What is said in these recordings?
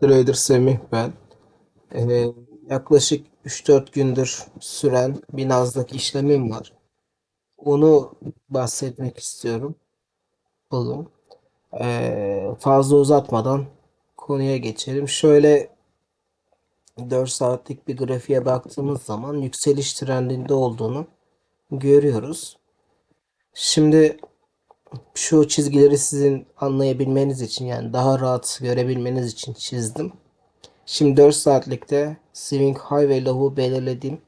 Trader Semih ben. Ee, yaklaşık 3-4 gündür süren bir Nasdaq işlemim var. Onu bahsetmek istiyorum bugün. Ee, fazla uzatmadan konuya geçelim. Şöyle 4 saatlik bir grafiğe baktığımız zaman yükseliş trendinde olduğunu görüyoruz. Şimdi şu çizgileri sizin anlayabilmeniz için yani daha rahat görebilmeniz için çizdim. Şimdi 4 saatlikte swing high ve low'u belirledim.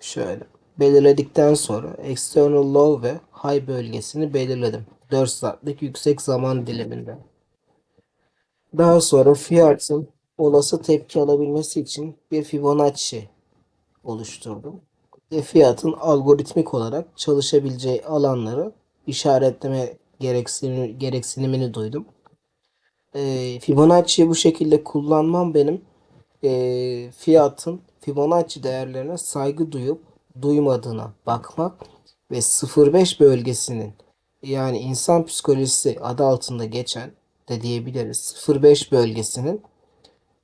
Şöyle. Belirledikten sonra external low ve high bölgesini belirledim. 4 saatlik yüksek zaman diliminde. Daha sonra fiyatın olası tepki alabilmesi için bir Fibonacci oluşturdum. Ve fiyatın algoritmik olarak çalışabileceği alanları işaretleme gereksinimi, gereksinimini duydum. E, Fibonacci'yi bu şekilde kullanmam benim e, fiyatın Fibonacci değerlerine saygı duyup duymadığına bakmak ve 0.5 bölgesinin yani insan psikolojisi adı altında geçen de diyebiliriz 0.5 bölgesinin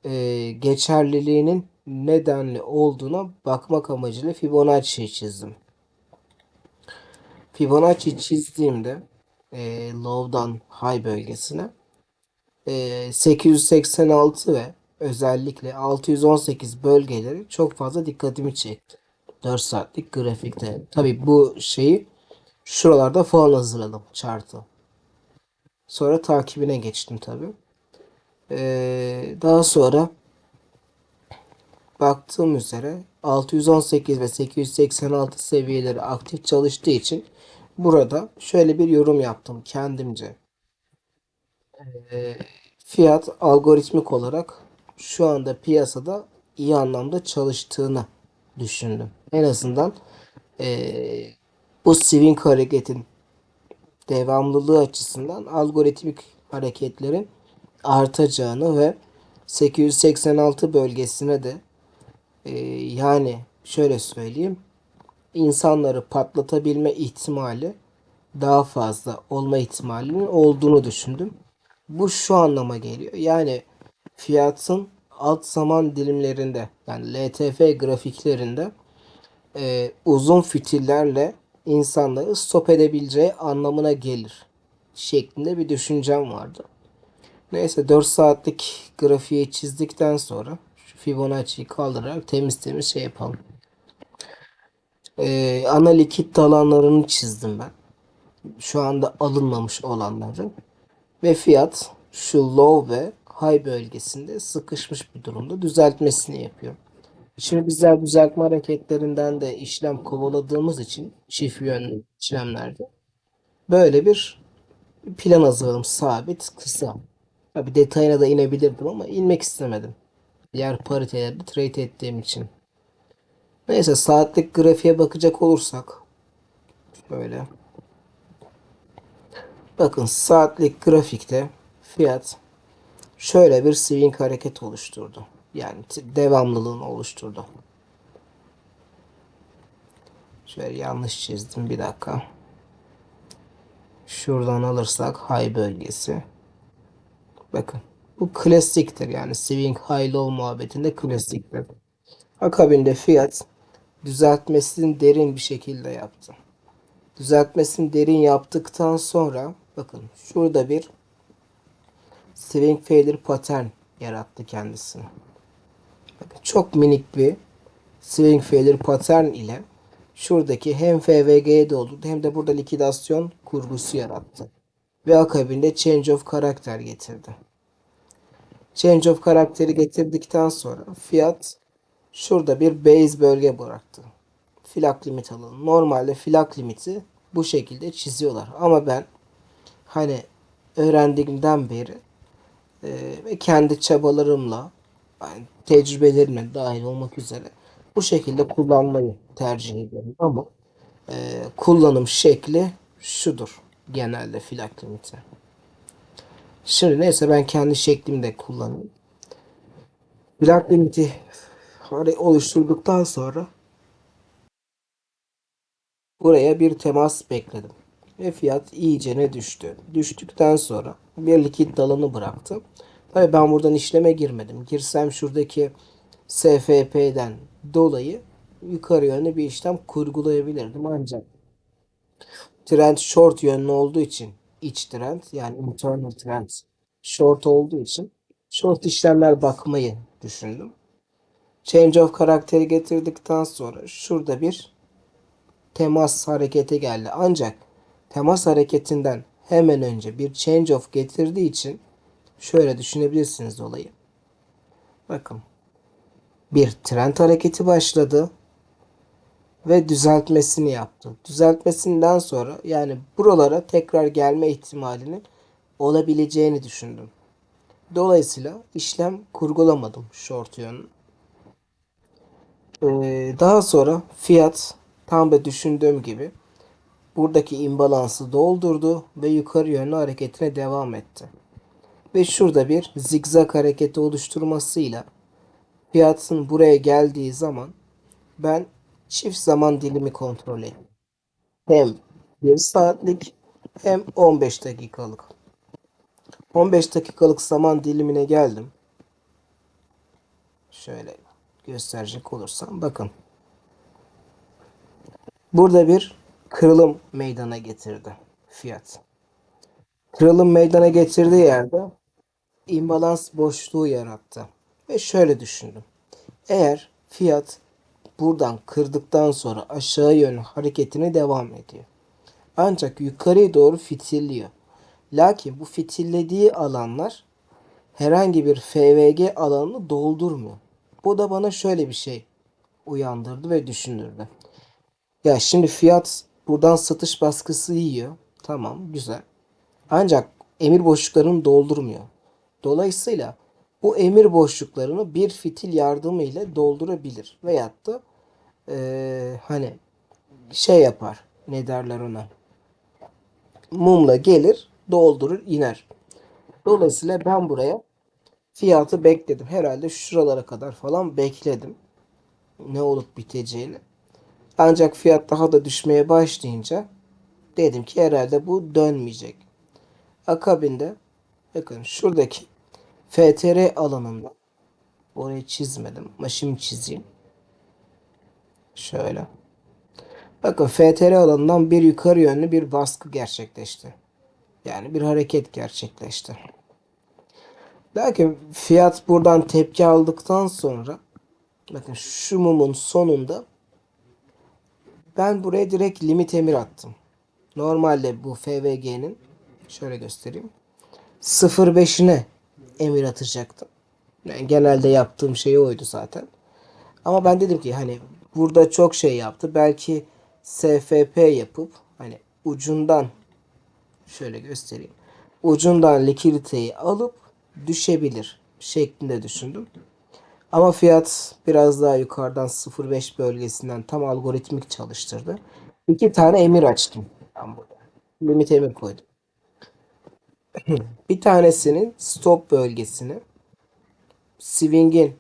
e, geçerliliğinin nedenli olduğuna bakmak amacıyla Fibonacci'yi çizdim. Fibonacci çizdiğimde e, low'dan high bölgesine e, 886 ve özellikle 618 bölgeleri çok fazla dikkatimi çekti. 4 saatlik grafikte. Tabi bu şeyi şuralarda falan hazırladım chartı. Sonra takibine geçtim tabi. Ee, daha sonra baktığım üzere 618 ve 886 seviyeleri aktif çalıştığı için burada şöyle bir yorum yaptım kendimce. Ee, fiyat algoritmik olarak şu anda piyasada iyi anlamda çalıştığını düşündüm. En azından ee, bu swing hareketin devamlılığı açısından algoritmik hareketlerin artacağını ve 886 bölgesine de ee, yani şöyle söyleyeyim insanları patlatabilme ihtimali daha fazla olma ihtimalinin olduğunu düşündüm. Bu şu anlama geliyor. Yani fiyatın alt zaman dilimlerinde yani LTF grafiklerinde e, uzun fitillerle insanları stop edebileceği anlamına gelir şeklinde bir düşüncem vardı. Neyse 4 saatlik grafiği çizdikten sonra Fibonacci'yi kaldırarak temiz temiz şey yapalım. Ee, ana likit alanlarını çizdim ben. Şu anda alınmamış olanları. Ve fiyat şu low ve high bölgesinde sıkışmış bir durumda düzeltmesini yapıyor. Şimdi bizler düzeltme hareketlerinden de işlem kovaladığımız için çift yönlü işlemlerde böyle bir plan hazırladım. Sabit, kısa. Tabi detayına da inebilirdim ama inmek istemedim. Diğer paritelerde trade ettiğim için. Neyse saatlik grafiğe bakacak olursak böyle bakın saatlik grafikte fiyat şöyle bir swing hareket oluşturdu. Yani devamlılığını oluşturdu. Şöyle yanlış çizdim bir dakika. Şuradan alırsak high bölgesi. Bakın bu klasiktir yani swing high low muhabbetinde klasiktir. Akabinde fiyat düzeltmesini derin bir şekilde yaptı. Düzeltmesini derin yaptıktan sonra bakın şurada bir swing failure pattern yarattı kendisine. Bakın çok minik bir swing failure pattern ile şuradaki hem FVG'ye doldurdu hem de burada likidasyon kurgusu yarattı. Ve akabinde change of karakter getirdi. Change of karakteri getirdikten sonra fiyat şurada bir base bölge bıraktı. Flak limit alalım. Normalde flak limiti bu şekilde çiziyorlar. Ama ben hani öğrendiğimden beri e, ve kendi çabalarımla yani tecrübelerimle dahil olmak üzere bu şekilde kullanmayı tercih ediyorum. Ama e, kullanım şekli şudur genelde flak limiti. Şimdi neyse ben kendi şeklimde kullanayım. Flak limiti oluşturduktan sonra buraya bir temas bekledim. Ve fiyat iyice ne düştü. Düştükten sonra bir likit dalını bıraktı. Tabii ben buradan işleme girmedim. Girsem şuradaki SFP'den dolayı yukarı yönlü bir işlem kurgulayabilirdim ancak trend short yönlü olduğu için iç trend yani internal trend short olduğu için short işlemler bakmayı düşündüm. Change of karakteri getirdikten sonra şurada bir temas hareketi geldi. Ancak temas hareketinden hemen önce bir change of getirdiği için şöyle düşünebilirsiniz olayı. Bakın bir trend hareketi başladı ve düzeltmesini yaptı. Düzeltmesinden sonra yani buralara tekrar gelme ihtimalinin olabileceğini düşündüm. Dolayısıyla işlem kurgulamadım short yönlü. Ee, daha sonra fiyat tam da düşündüğüm gibi buradaki imbalansı doldurdu ve yukarı yönlü hareketine devam etti. Ve şurada bir zigzag hareketi oluşturmasıyla fiyatın buraya geldiği zaman ben çift zaman dilimi kontrol ettim. Hem 1 saatlik hem 15 dakikalık. 15 dakikalık zaman dilimine geldim. Şöyle gösterecek olursam bakın. Burada bir kırılım meydana getirdi fiyat. Kırılım meydana getirdiği yerde imbalans boşluğu yarattı. Ve şöyle düşündüm. Eğer fiyat buradan kırdıktan sonra aşağı yönlü hareketine devam ediyor. Ancak yukarıya doğru fitilliyor. Lakin bu fitillediği alanlar herhangi bir FVG alanını doldurmuyor. Bu da bana şöyle bir şey uyandırdı ve düşündürdü. Ya şimdi fiyat buradan satış baskısı yiyor. Tamam güzel. Ancak emir boşluklarını doldurmuyor. Dolayısıyla bu emir boşluklarını bir fitil yardımıyla doldurabilir. Veyahut da eee, hani şey yapar. Ne derler ona? Mumla gelir, doldurur, iner. Dolayısıyla ben buraya fiyatı bekledim. Herhalde şuralara kadar falan bekledim. Ne olup biteceğini. Ancak fiyat daha da düşmeye başlayınca dedim ki herhalde bu dönmeyecek. Akabinde bakın şuradaki FTR alanında orayı çizmedim ama şimdi çizeyim. Şöyle. Bakın FTR alanından bir yukarı yönlü bir baskı gerçekleşti. Yani bir hareket gerçekleşti. Lakin fiyat buradan tepki aldıktan sonra bakın şu mumun sonunda ben buraya direkt limit emir attım. Normalde bu FVG'nin şöyle göstereyim. 0.5'ine emir atacaktım. Yani genelde yaptığım şey oydu zaten. Ama ben dedim ki hani burada çok şey yaptı. Belki SFP yapıp hani ucundan şöyle göstereyim. Ucundan likiditeyi alıp düşebilir şeklinde düşündüm. Ama fiyat biraz daha yukarıdan 0.5 bölgesinden tam algoritmik çalıştırdı. İki tane emir açtım ben burada. Limit emir koydum. Bir tanesinin stop bölgesini swing'in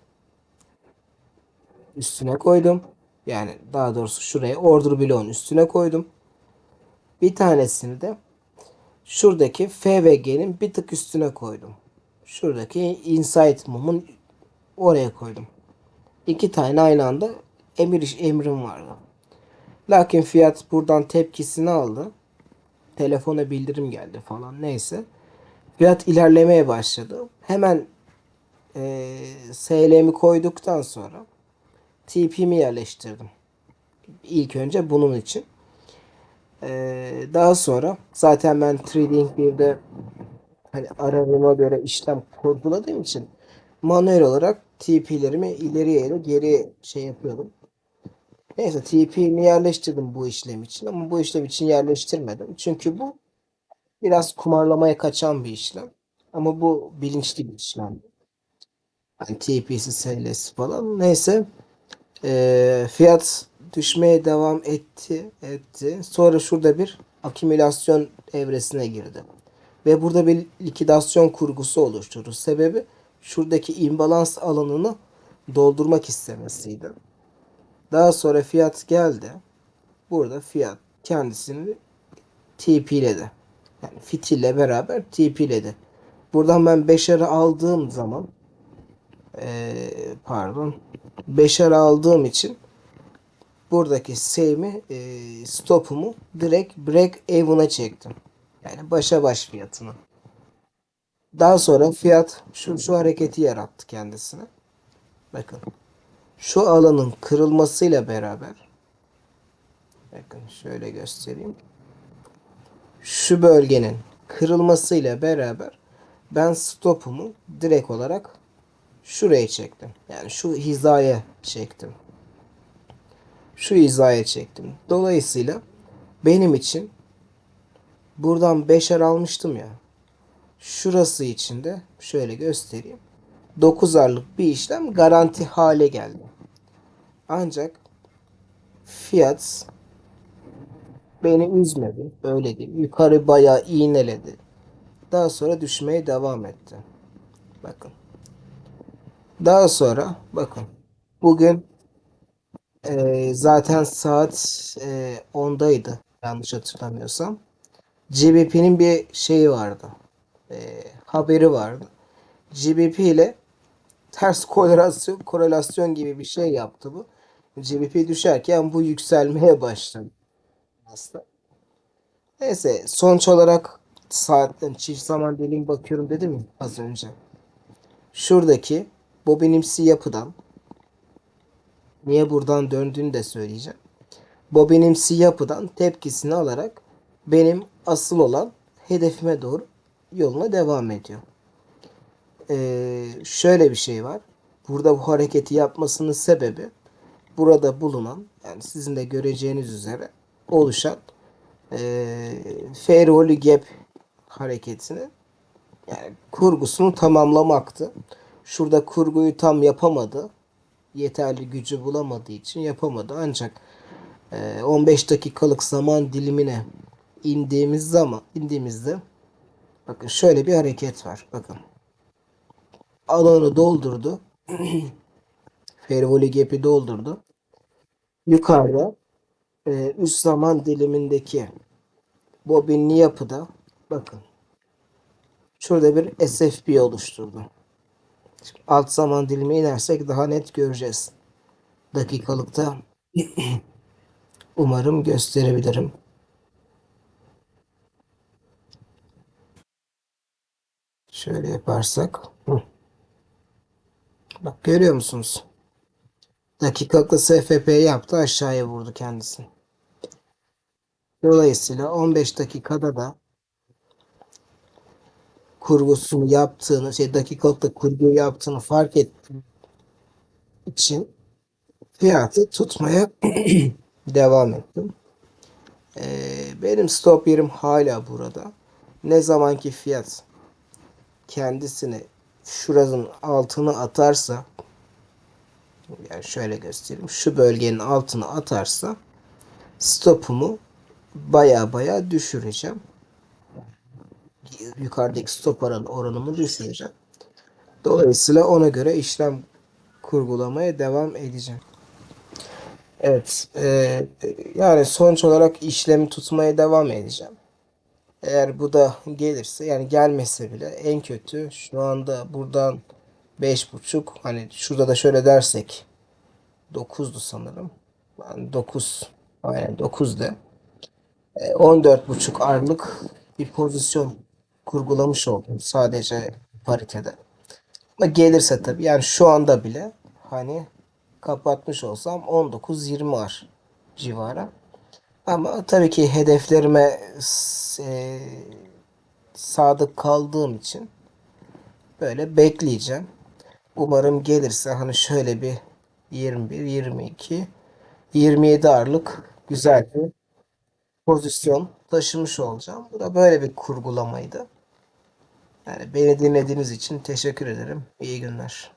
üstüne koydum. Yani daha doğrusu şuraya order bloğun üstüne koydum. Bir tanesini de şuradaki F ve G'nin bir tık üstüne koydum. Şuradaki insight mum'un oraya koydum. İki tane aynı anda emir emrim vardı. Lakin fiyat buradan tepkisini aldı. Telefona bildirim geldi falan neyse. Fiyat ilerlemeye başladı. Hemen e, SL'mi koyduktan sonra TP'mi yerleştirdim. İlk önce bunun için. E, daha sonra zaten ben Trading 1'de hani aramama göre işlem kurguladığım için manuel olarak TP'lerimi ileriye ile geri şey yapıyordum. Neyse TP'mi yerleştirdim bu işlem için ama bu işlem için yerleştirmedim. Çünkü bu biraz kumarlamaya kaçan bir işlem. Ama bu bilinçli bir işlem. Hani TP'si, SL'si falan. Neyse Ee, fiyat düşmeye devam etti, etti. Sonra şurada bir akümülasyon evresine girdi. Ve burada bir likidasyon kurgusu oluşturdu. Sebebi şuradaki imbalans alanını doldurmak istemesiydi. Daha sonra fiyat geldi. Burada fiyat kendisini TP'ledi. Yani fitille beraber TP'ledi. Buradan ben beşeri aldığım zaman eee, pardon beşeri aldığım için buradaki save'imi eee, stopumu direkt break even'a çektim. Yani başa baş fiyatını. Daha sonra fiyat şu, şu hareketi yarattı kendisine. Bakın. Şu alanın kırılmasıyla beraber bakın şöyle göstereyim. Şu bölgenin kırılmasıyla beraber ben stopumu direkt olarak şuraya çektim. Yani şu hizaya çektim. Şu hizaya çektim. Dolayısıyla benim için buradan beşer almıştım ya. Şurası için de şöyle göstereyim. 9 arlık bir işlem garanti hale geldi. Ancak fiyat beni üzmedi. Öyle değil. Yukarı bayağı iğneledi. Daha sonra düşmeye devam etti. Bakın. Daha sonra bakın. Bugün e, zaten saat e, 10'daydı. Yanlış hatırlamıyorsam. GBP'nin bir şeyi vardı. E, haberi vardı. GBP ile ters korelasyon, korelasyon gibi bir şey yaptı bu. GBP düşerken bu yükselmeye başladı. Aslında. Neyse sonuç olarak saatten çift zaman dilimi bakıyorum dedim mi az önce. Şuradaki bobinimsi yapıdan niye buradan döndüğünü de söyleyeceğim. Bobinimsi yapıdan tepkisini alarak benim asıl olan hedefime doğru yoluna devam ediyor. Ee, şöyle bir şey var. Burada bu hareketi yapmasının sebebi burada bulunan yani sizin de göreceğiniz üzere oluşan e, fair gap hareketini yani kurgusunu tamamlamaktı. Şurada kurguyu tam yapamadı. Yeterli gücü bulamadığı için yapamadı. Ancak e, 15 dakikalık zaman dilimine indiğimiz zaman indiğimizde bakın şöyle bir hareket var. Bakın. Alanı doldurdu. fair value doldurdu. Yukarıda e, üst zaman dilimindeki bobinli yapıda bakın şurada bir SFP oluşturdu. Şimdi alt zaman dilimi inersek daha net göreceğiz. Dakikalıkta umarım gösterebilirim. Şöyle yaparsak. Bak görüyor musunuz? Dakikalıkta SFP yaptı aşağıya vurdu kendisini. Dolayısıyla 15 dakikada da kurgusunu yaptığını, şey dakikalıkta kurguyu yaptığını fark ettiğim için fiyatı tutmaya devam ettim. Ee, benim stop yerim hala burada. Ne zamanki fiyat kendisini şuranın altına atarsa yani şöyle göstereyim. Şu bölgenin altına atarsa stopumu baya baya düşüreceğim. Yukarıdaki stop oran, oranımı düşüreceğim. Dolayısıyla ona göre işlem kurgulamaya devam edeceğim. Evet. E, yani sonuç olarak işlemi tutmaya devam edeceğim. Eğer bu da gelirse yani gelmese bile en kötü şu anda buradan 5.5 hani şurada da şöyle dersek 9'du sanırım. Yani 9 aynen 9 de. E, 14.5 arlık bir pozisyon kurgulamış oldum sadece paritede. Ama gelirse tabii yani şu anda bile hani kapatmış olsam 19-20 ar civarı. Ama tabii ki hedeflerime e, sadık kaldığım için böyle bekleyeceğim. Umarım gelirse hani şöyle bir 21, 22, 27 arlık güzel bir pozisyon taşımış olacağım. Bu da böyle bir kurgulamaydı. Yani beni dinlediğiniz için teşekkür ederim. İyi günler.